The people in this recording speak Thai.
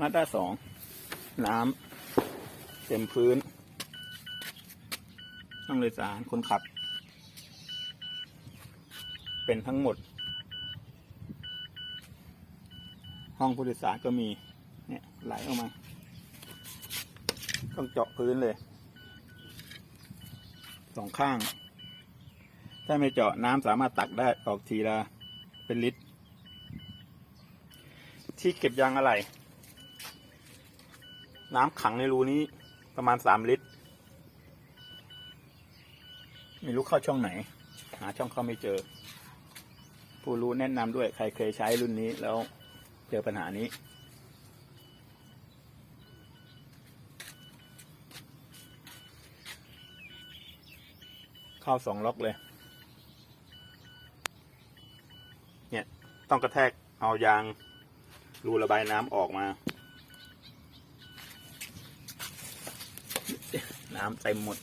มาด้าสองน้ำเต็มพื้นห้องโดยสารคนขับ เป็นทั้งหมด ห้องผู้โดยสารก็มี เนี่ยไหลออกมา ต้องเจาะพื้นเลยสองข้าง ถ้าไม่เจาะน้ำสามารถตักได้ออกทีละเป็นลิตร ที่เก็บยางอะไร น้ำขังในรูนี้ประมาณสามลิตร ไม่รู้เข้าช่องไหน หาช่องเข้าไม่เจอ ผู้รู้แนะนำด้วยใครเคยใช้รุ่นนี้แล้วเจอปัญหานี้ เข้าสองล็อกเลย เนี่ย ต้องกระแทกเอายางรูระบายน้ำออกมา น้ำเต็มหมด